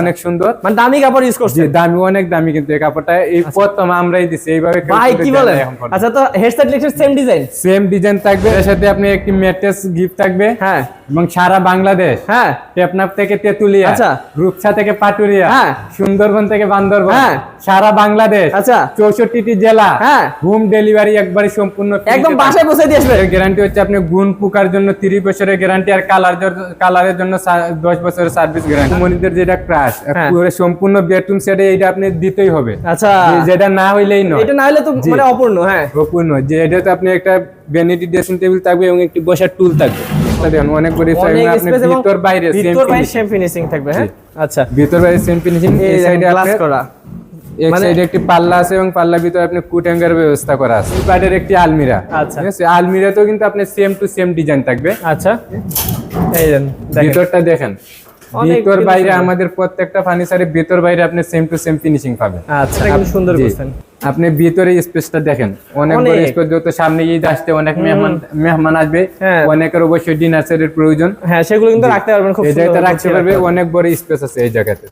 অনেক সুন্দর। মানে দামি কাপড় ইউজ করছে দামি অনেক দামি কিন্তু এই কাপড়টা। এই প্রথম আমরাই দিছি এইভাবে আচ্ছা। ভাই কি বলে আচ্ছা তো হেডসেট লিখছে সেম ডিজাইন সেম ডিজাইন থাকবে এর সাথে আপনি একটি ম্যাট্রেস গিফট থাকবে। হ্যাঁ। এবং সারা বাংলাদেশ হ্যাঁ টেপনাপ থেকে তেতুলিয়া আচ্ছা। রূপসা থেকে পাটুরিয়া হ্যাঁ। সুন্দরবন থেকে বান্দরবন হ্যাঁ। সারা বাংলাদেশ আচ্ছা। চৌষট্টিটি জেলা হ্যাঁ। হোম ডেলিভারি একবারে সম্পূর্ণ একদম বাসায় পৌঁছে দিয়ে আসবে গ্যারান্টি হচ্ছে আপনি গুণ পোকার জন্য তিরিশ বছরের গ্যারান্টি আর কালার কালারের জন্য দশ বছরের সার্ভিস গ্যারান্টি মনিদের যেটা ক্রাশ হ্যাঁ। পুরো সম্পূর্ণ বেডরুম সেটে এইটা আপনি দিতেই হবে আচ্ছা যেটা না হইলেই নয় এটা না হলে তো মানে অপূর্ণ হ্যাঁ অপূর্ণ যে এটাতে আপনি একটা ভ্যানিটি ড্রেসিং টেবিল থাকবে এবং একটি বসার টুল থাকবে দেখুন অনেক বড় আপনি ভিতর বাইরে same ভিতর বাইরে সেম ফিনিশিং থাকবে হ্যাঁ? আচ্ছা। ভিতর বাইরে সেম ফিনিশিং এই সাইডে গ্লাস করা। এক মানে- সাইডে একটি পাল্লা আছে এবং পাল্লার ভিতরে আপনি ব্যবস্থা করা আছে। একটি আলমিরা। আচ্ছা। আলমিরাতেও কিন্তু আপনি সেম টু সেম ডিজাইন থাকবে। আচ্ছা। এই দেন ভিতরটা দেখেন। ভিতর বাইরে আমাদের প্রত্যেকটা ফার্নিচারের ভিতর বাইরে আপনি সেম টু সেম ফিনিশিং পাবেন। আচ্ছা সুন্দর জি। আপনি ভিতরে স্পেসটা দেখেন। অনেক বড় স্পেস যেহেতু সামনে ঈদ আসতে অনেক মেহমান মেহমান আসবে। হ্যাঁ। অনেকের অবশ্যই ডিনার সেটের প্রয়োজন। হ্যাঁ সেগুলো কিন্তু রাখতে পারবেন খুব রাখতে পারবে। অনেক বড় স্পেস আছে এই জায়গাতে।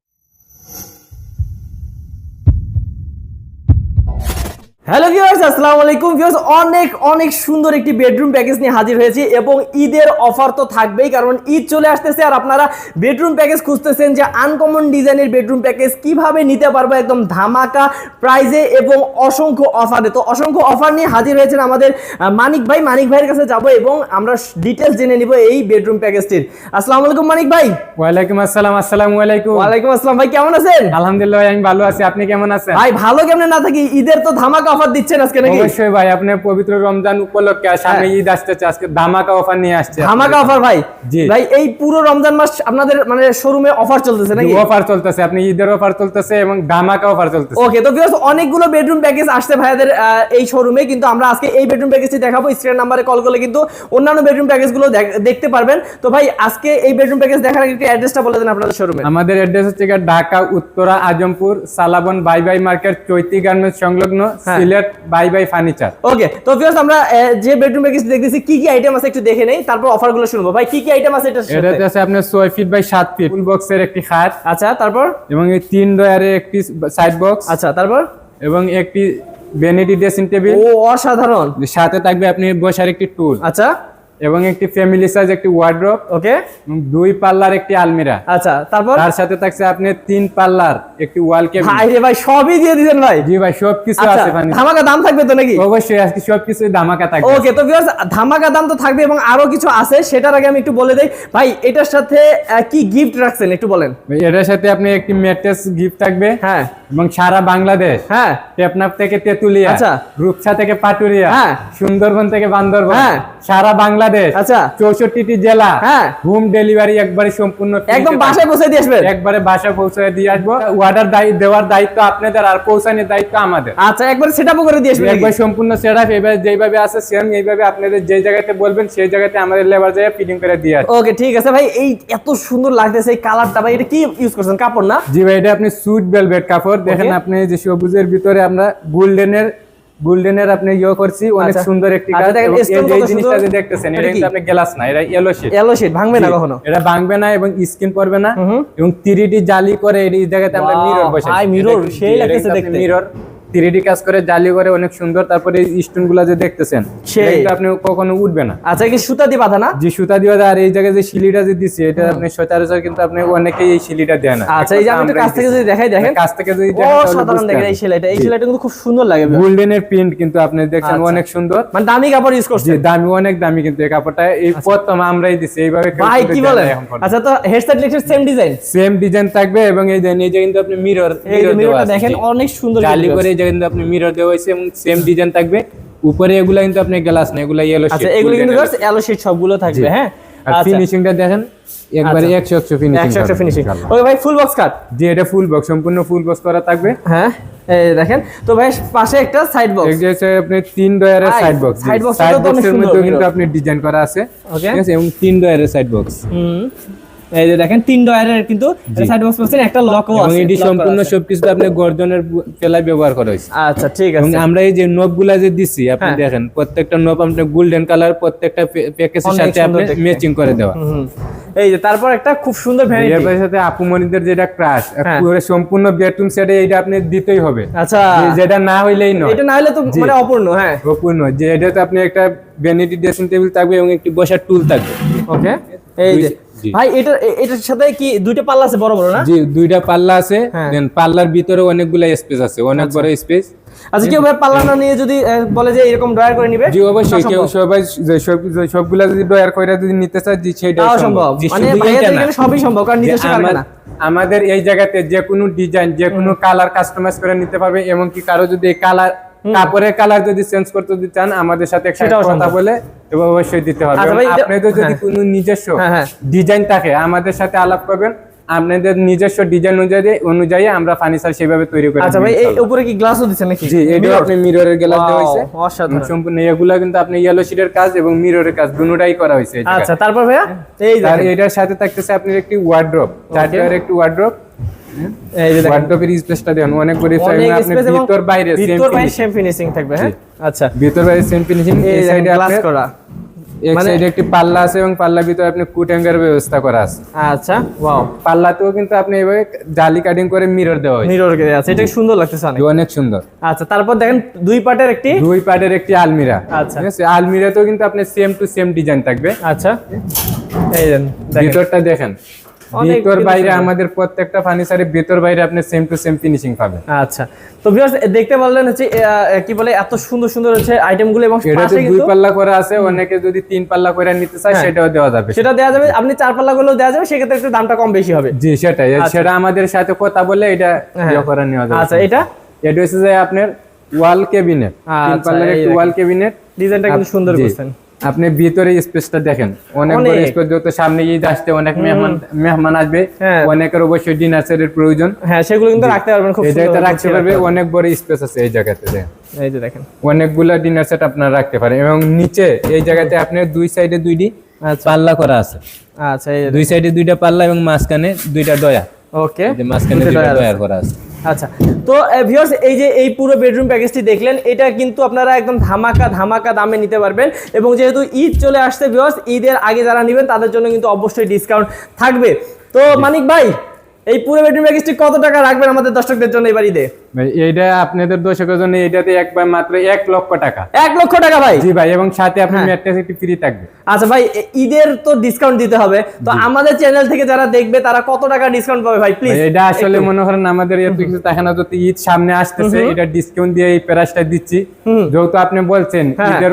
হ্যালো ভিউয়ার্স আসসালামু আলাইকুম। ভিউয়ার্স অনেক অনেক সুন্দর একটি বেডরুম প্যাকেজ নিয়ে হাজির হয়েছি এবং ঈদের অফার তো থাকবেই কারণ ঈদ চলে আসতেছে আর আপনারা বেডরুম প্যাকেজ খুঁজতেছেন যে আনকমন ডিজাইনের বেডরুম প্যাকেজ কীভাবে নিতে পারব একদম ধামাকা প্রাইজে এবং অসংখ্য অফারে তো অসংখ্য অফার নিয়ে হাজির হয়েছেন আমাদের মানিক ভাই। মানিক ভাইয়ের কাছে যাব এবং আমরা ডিটেলস জেনে নিব এই বেডরুম প্যাকেজটির আসসালামু আলাইকুম মানিক ভাই। ওয়ালাইকুম আসসালাম আসসালামু আলাইকুম। ওয়ালাইকুম আসসালাম ভাই কেমন আছেন? আলহামদুলিল্লাহ আমি ভালো আছি। আপনি কেমন আছেন? ভাই ভালো কেমনে না থাকি ঈদের তো ধামাকা অফার দিচ্ছেন আজকে নাকি? অবশ্যই ভাই আপনি পবিত্র রমজান উপলক্ষে সামনে ঈদ আসতেছে আজকে ধামাকা অফার নিয়ে আসছে হ্যাঁ। ধামাকা অফার ভাই। ভাই এই পুরো রমজান মাস আপনাদের মানে শোরুমে অফার চলতেছে নাকি? অফার চলতেছে আপনি ঈদের অফার চলতেছে এবং ধামাকা অফার চলতেছে। ওকে তো ভিউয়ার্স অনেকগুলো বেডরুম প্যাকেজ আসছে ভাইয়াদের এই শোরুমে কিন্তু আমরা আজকে এই বেডরুম প্যাকেজটি দেখাবো। স্ক্রিন নাম্বারে কল করলে কিন্তু অন্যান্য বেডরুম প্যাকেজগুলো দেখ- দেখতে পারবেন। তো ভাই আজকে এই বেডরুম প্যাকেজ দেখার আগে একটু অ্যাড্রেসটা বলে দেন আপনাদের শোরুমে আমাদের অ্যাড্রেস হচ্ছে ঢাকা উত্তরা আজমপুর সালাবন bye bye market Chaiti garments সংলগ্ন হ্যাঁ। সিলেট বাই বাই ফার্নিচার ওকে তো ভিউয়ার্স আমরা যে বেডরুম প্যাকেজ দেখতেছি কি কি আইটেম আছে একটু দেখে নেই তারপর অফারগুলো শুনব। ভাই কি কি আইটেম আছে এটা এটাতে আছে আপনার 6 ফিট বাই 7 ফিট ফুল বক্সের একটি খাট আচ্ছা তারপর? এবং এই তিন ডয়ারে একটি সাইড বক্স আচ্ছা তারপর? এবং একটি ভ্যানিটি ড্রেসিং টেবিল ও অসাধারণ। সাথে থাকবে আপনি বসার একটি টুল আচ্ছা। এবং একটি ফ্যামিলি সাইজ একটি ওয়ার্ড্রপ ওকে দুই পাল্লার একটি আলমিরা। আচ্ছা তারপর? তার সাথে থাকছে আপনি তিন পাল্লার একটি ওয়াল কেবিন ভাই রে ভাই সবই দিয়ে দিবেন ভাই। জি ভাই সবকিছু আচ্ছা আছে ফার্নিচার ধামাকা দাম থাকবে তো নাকি? অবশ্যই আজকে সবকিছু ধামাকা থাকবে। ওকে তো ভিউয়ার্স ধামাকা দাম তো থাকবে এবং আরও কিছু আছে সেটার আগে আমি একটু বলে দেই। ভাই এটার সাথে কি গিফট রাখছেন একটু বলেন? ভাই, এটার সাথে আপনি একটি ম্যাট্রেস গিফট থাকবে। হ্যাঁ। এবং সারা বাংলাদেশ। হ্যাঁ। টেপনাপ থেকে তেতুলিয়া। আচ্ছা। রূপসা থেকে পাটুরিয়া। হ্যাঁ। সুন্দরবন থেকে বান্দরবন। হ্যাঁ। সারা বাংলাদেশ আচ্ছা। চৌষট্টিটি জেলা হ্যাঁ। হোম ডেলিভারি একবারে সম্পূর্ণ একদম বাসায় পৌঁছে দিয়ে আসবেন একবারে বাসা পৌঁছে দিয়ে আসব। অর্ডার দেওয়ার দায়িত্ব আপনাদের আর পৌঁছানোর দায়িত্ব আমাদের। আচ্ছা একবার সেটআপও করে দিয়ে আসবেন একবার সম্পূর্ণ সেট আপ এইভাবে যেভাবে আছে সেম এইভাবে আপনাদের যে জায়গাতে বলবেন সেই জায়গাতে আমাদের লেবার যায় ফিটিং করে দিয়ে আসবে। ওকে ঠিক আছে ভাই এই এত সুন্দর লাগতেছে এই কালারটা ভাই এটা কি ইউজ করছেন? কাপড় না? জি ভাই এটা আপনি সুইট ভেলভেট কাপড়। দেখেন আপনি যে সবুজের ভিতরে আমরা গোল্ডেনের গোল্ডেনের আপনি ইয়ে করছি অনেক আচ্ছা। সুন্দর একটি আচ্ছা, কাজ এই যে জিনিসটা যে দেখতেছেন এটা এটা কিন্তু আপনি গ্লাস না এটা ইয়েলো ভাঙবে না কখনো? এটা ভাঙবে না এবং স্কিন পড়বে না। এবং 3D জালি করে এই জায়গাতে আমরা মিরর বসাই। ভাই, mirror, সেই লাগতেছে দেখতে। মিরর 3D কাজ করে জালি করে অনেক সুন্দর। তারপরে এই স্টোনগুলা যে দেখতেছেন কিন্তু আপনি কখনো উঠবে না। আচ্ছা কি সুতা দিয়ে বাঁধা না? সুতা দিয়ে দেয় আর এই জায়গায় যে শিলিটা যে দিছি এটা আপনি সচরাচর কিন্তু আপনি অনেকেই এই শিলিটা দেয় না। আচ্ছা এই যে আমি কাছ থেকে যদি দেখাই দেখেন। কাছ থেকে যদি ও সাধারণ দেখেন এই সেলাইটা। এই সেলাইটা কিন্তু খুব সুন্দর লাগে। গোল্ডেনের প্রিন্ট কিন্তু আপনি দেখছেন আচ্ছা। অনেক সুন্দর। মানে দামি কাপড় ইউজ করছে দামি অনেক দামি কিন্তু এই কাপড়টা। এই প্রথম আমরাই দিছি এইভাবে ভাই কি বলেন। আচ্ছা তো হেয়ারস্টাইল লিখছে সেম ডিজাইন সেম ডিজাইন থাকবে এবং এই যে কিন্তু আপনি মিরর এই মিররটা দেখেন অনেক সুন্দর জালি করে এই কিন্তু আপনি মিরর দেওয়া হয়েছে এবং সেম ডিজাইন থাকবে। উপরে এগুলা কিন্তু আপনি গ্লাস না এগুলা ইয়েলো আচ্ছা এগুলো কিন্তু এলো শীট সবগুলো থাকবে হ্যাঁ? আর আচ্ছা। ফিনিশিংটা দেখেন একবারে আচ্ছা। একশো একশো ফিনিশিং একশো একশো ফিনিশিং ওকে ভাই ফুল বক্স কাট যে এটা ফুল বক্স সম্পূর্ণ ফুল বক্স করা থাকবে। হ্যাঁ এই দেখেন তো ভাই পাশে একটা সাইড বক্স এই যে আপনি তিন ডয়ারের সাইড বক্স সাইড বক্সের মধ্যে কিন্তু আপনি ডিজাইন করা আছে। আছে এবং তিন ডয়ারের সাইড বক্স হুম। এই যে দেখেন তিন ডয়ারের কিন্তু সাইড বক্স পাচ্ছেন একটা লকও এবং আছে এটি সম্পূর্ণ সবকিছু আপনি গর্জনের পেলায় ব্যবহার করা হয়েছে। আচ্ছা ঠিক আছে। আমরা এই যে নবগুলা যে দিচ্ছি আপনি হ্যাঁ। দেখেন প্রত্যেকটা নব আপনি গোল্ডেন কালার প্রত্যেকটা প্যাকেজের সাথে আপনি ম্যাচিং করে দেওয়া। এই যে তারপর একটা খুব সুন্দর এর ভ্যারাইটি সাথে আপুমনিদের যেটা ক্রাশ হ্যাঁ। পুরো সম্পূর্ণ বেডরুম সেটে এইটা আপনি দিতেই হবে। আচ্ছা। যেটা না হইলেই নয়। এটা না হলে তো মানে অপূর্ণ হ্যাঁ। অপূর্ণ। যে এটাতে আপনি একটা ভ্যানিটি ড্রেসিং টেবিল থাকবে এবং একটি বসার টুল থাকবে। ওকে এই যে। ভাই এটা এটার সাথে কি দুইটা পাল্লা আছে বড় বড় না? জি দুইটা পাল্লা আছে। হ্যাঁ। দেন পাল্লার ভিতরে অনেকগুলো স্পেস আছে অনেক বড় স্পেস আচ্ছা কেউ ভাই পাল্লা না নিয়ে যদি বলে যে এরকম ড্রয়ার করে নিবে জি অবশ্যই কেউ সবাই সব সবগুলা যদি করে যদি নিতে চায় জি সেটা সম্ভব। মানে ভাইয়াদের এখানে সবই সম্ভব কারণ নিজস্ব কারখানা। আমাদের এই জায়গাতে যে কোনো ডিজাইন যে কোনো কালার কাস্টমাইজ করে নিতে পারবে এমনকি কারও যদি কালার কাপড়ের কালার যদি চেঞ্জ করতে যদি চান আমাদের সাথে একটা কথা বলে এবং অবশ্যই দিতে হবে। আচ্ছা আপনাদের যদি হ্যাঁ। কোনো নিজস্ব হ্যাঁ, হ্যাঁ। ডিজাইন থাকে আমাদের সাথে আলাপ করবেন। আপনাদের নিজস্ব ডিজাইন অনুযায়ী অনুযায়ী আমরা ফার্নিচার সেভাবে তৈরি করে আচ্ছা ভাই এই উপরে কি গ্লাসও নাকি? জি এটা আপনি মিররের গ্লাস দেওয়া হয়েছে। অসাধারণ। সম্পূর্ণ এগুলা কিন্তু আপনি ইয়েলো শিটের কাজ এবং মিররের কাজ দুটোটাই করা হয়েছে আচ্ছা তারপর ভাইয়া? এই এটার সাথে থাকতেছে আপনার একটি ওয়ার্ড্রপ চারটার একটি ওয়ার্ড্রপ এই যে দেখেন স্পেসটা দেন অনেক বড় size, আপনি ভিতর বাইরে ভিতর বাইরে সেম ফিনিশিং থাকবে হ্যাঁ? আচ্ছা। ভিতর বাইরে সেম ফিনিশিং এই এই সাইডে গ্লাস করা। এক মানে- সাইডে একটি পাল্লা আছে এবং পাল্লার ভিতরে আপনি কুট হ্যাঙ্গার ব্যবস্থা করা আছে। আচ্ছা ওয়াও পাল্লাতেও কিন্তু আপনি এভাবে জালি কাটিং করে মিরর দেওয়া হয়েছে। মিরর কে আছে এটা সুন্দর লাগতেছে অনেক। অনেক সুন্দর। আচ্ছা তারপর দেখেন দুই পার্টের একটি দুই পাটের একটি আলমিরা। আচ্ছা। ঠিক আছে? আলমিরাতেও কিন্তু আপনি সেম টু সেম ডিজাইন থাকবে। আচ্ছা। এই দেন দেখেন। ভিতরটা দেখেন। ভিতর বাইরে আমাদের প্রত্যেকটা ফার্নিচারের ভিতর বাইরে আপনি সেম টু সেম ফিনিশিং পাবেন। আচ্ছা। তো ভিউয়ার্স দেখতে পারলেন হচ্ছে কি বলে এত সুন্দর সুন্দর হচ্ছে আইটেমগুলো এবং এটাতে পাশে দুই পাল্লা করা আছে অনেকে যদি তিন পাল্লা করে নিতে চায় হ্যাঁ। সেটাও দেওয়া যাবে। সেটা দেওয়া যাবে আপনি চার পাল্লা গুলো দেওয়া যাবে সেক্ষেত্রে একটু দামটা কম বেশি হবে। জি সেটাই। সেটা আমাদের সাথে কথা বলে এটা হ্যাঁ। ইয়ে করে নেওয়া যাবে। আচ্ছা এটা? এটা হচ্ছে যে আপনার ওয়াল ক্যাবিনেট তিন আচ্ছা, পাল্লার একটি। ওয়াল ক্যাবিনেট ডিজাইনটা কিন্তু সুন্দর করছেন। আপনি ভিতরে স্পেসটা দেখেন। অনেক বড় স্পেস যত সামনে ঈদ আসতে অনেক মেহমান মেহমান আসবে। হ্যাঁ। অনেকের অবশ্যই ডিনার সেটের প্রয়োজন। হ্যাঁ সেগুলো কিন্তু রাখতে পারবেন খুব সুন্দর রাখতে পারবে অনেক বড় স্পেস আছে এই জায়গাতে এই যে দেখেন। অনেকগুলা ডিনার সেট আপনারা রাখতে পারেন। এবং নিচে এই জায়গাতে আপনার দুই সাইডে দুইটি আচ্ছা। পাল্লা করা আছে। আচ্ছা দুই সাইডে দুইটা পাল্লা এবং মাঝখানে দুইটা ডয়া ওকে। মাঝখানে দুইটা ডয়ার করা আছে। আচ্ছা তো ভিউয়ার্স এই যে এই পুরো বেডরুম প্যাকেজটি দেখলেন এটা কিন্তু আপনারা একদম ধামাকা ধামাকা দামে নিতে পারবেন। এবং যেহেতু ঈদ চলে আসছে ভিউয়ার্স ঈদের আগে যারা নেবেন তাদের জন্য কিন্তু অবশ্যই ডিসকাউন্ট থাকবে। তো মানিক ভাই এই পুরো বেডরুম প্যাকেজটি কত টাকা রাখবেন আমাদের দর্শকদের জন্য এবার ঈদে? এইটা আপনাদের দর্শকের জন্য এটাতে একবার মাত্র এক লক্ষ টাকা। এক লক্ষ টাকা ভাই? জি ভাই এবং সাথে আপনার হ্যাঁ। ম্যাট্রেস একটি ফ্রি থাকবে। আচ্ছা ভাই ঈদের তো ডিসকাউন্ট দিতে হবে। তো আমাদের চ্যানেল থেকে যারা দেখবে তারা কত টাকা ডিসকাউন্ট পাবে ভাই? প্লিজ এটা আসলে মনে করেন আমাদের এত কিছু থাকে না যদি ঈদ সামনে আসতেছে এটা ডিসকাউন্ট দিয়ে এই প্রাইসটা দিচ্ছি। যেহেতু আপনি বলছেন হ্যাঁ। ঈদের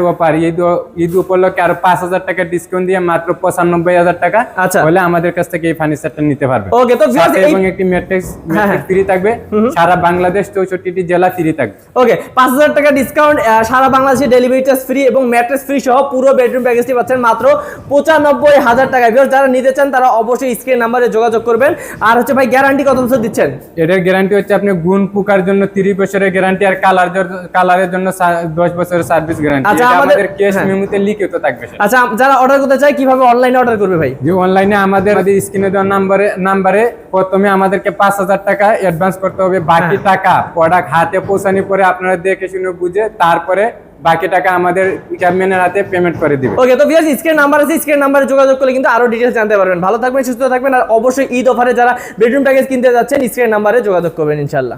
ঈদ ঈদ উপলক্ষে আরও পাঁচ হাজার টাকা ডিসকাউন্ট দিয়ে মাত্র পঁচানব্বই হাজার টাকা। আচ্ছা। হলে আমাদের কাছ থেকে এই ফার্নিচারটা নিতে পারবে। ওকে তো এবং একটি ম্যাট্রেস হ্যাঁ। ফ্রি থাকবে। সারা বাংলাদেশ চৌষট্টিটি জেলা ফ্রি থাকবে। ওকে পাঁচ হাজার টাকা ডিসকাউন্ট সারা বাংলাদেশে ডেলিভারি চার্জ ফ্রি এবং ম্যাট্রেস ফ্রি সহ পুরো বেডরুম প্যাকেজটি পাচ্ছেন মাত্র পঁচানব্বই হাজার টাকা। যারা নিতে চান তারা অবশ্যই স্ক্রিন নাম্বারে যোগাযোগ করবেন। আর হচ্ছে ভাই গ্যারান্টি কত বছর দিচ্ছেন? এটার গ্যারান্টি হচ্ছে আপনি গুণ পোকার জন্য তিরিশ বছরের গ্যারান্টি আর কালার কালারের জন্য দশ বছরের সার্ভিস গ্যারান্টি আচ্ছা, আমাদের- কেস। মেমোতে লিখিত থাকবে আচ্ছা যারা অর্ডার করতে চায় কীভাবে অনলাইনে অর্ডার করবে ভাই? যে অনলাইনে আমাদের স্ক্রিনে দেওয়া নাম্বারে নাম্বারে প্রথমে আমাদেরকে পাঁচ হাজার টাকা অ্যাডভান্স করতে হবে। বাকি হ্যাঁ। টাকা প্রোডাক্ট হাতে পৌঁছানি পরে আপনারা দেখে শুনে বুঝে তারপরে বাকি টাকা আমাদের ক্যাবম্যানের হাতে পেমেন্ট করে দিবে। ওকে তো ভিউয়ার্স স্ক্রিন নাম্বার আছে স্ক্রিন নাম্বারে যোগাযোগ করলে কিন্তু আরও ডিটেইলস জানতে পারবেন। ভালো থাকবেন, সুস্থ থাকবেন, আর অবশ্যই ঈদ অফারে যারা বেডরুম প্যাকেজ কিনতে যাচ্ছেন স্ক্রিন নাম্বারে যোগাযোগ করবেন, ইনশাআল্লাহ।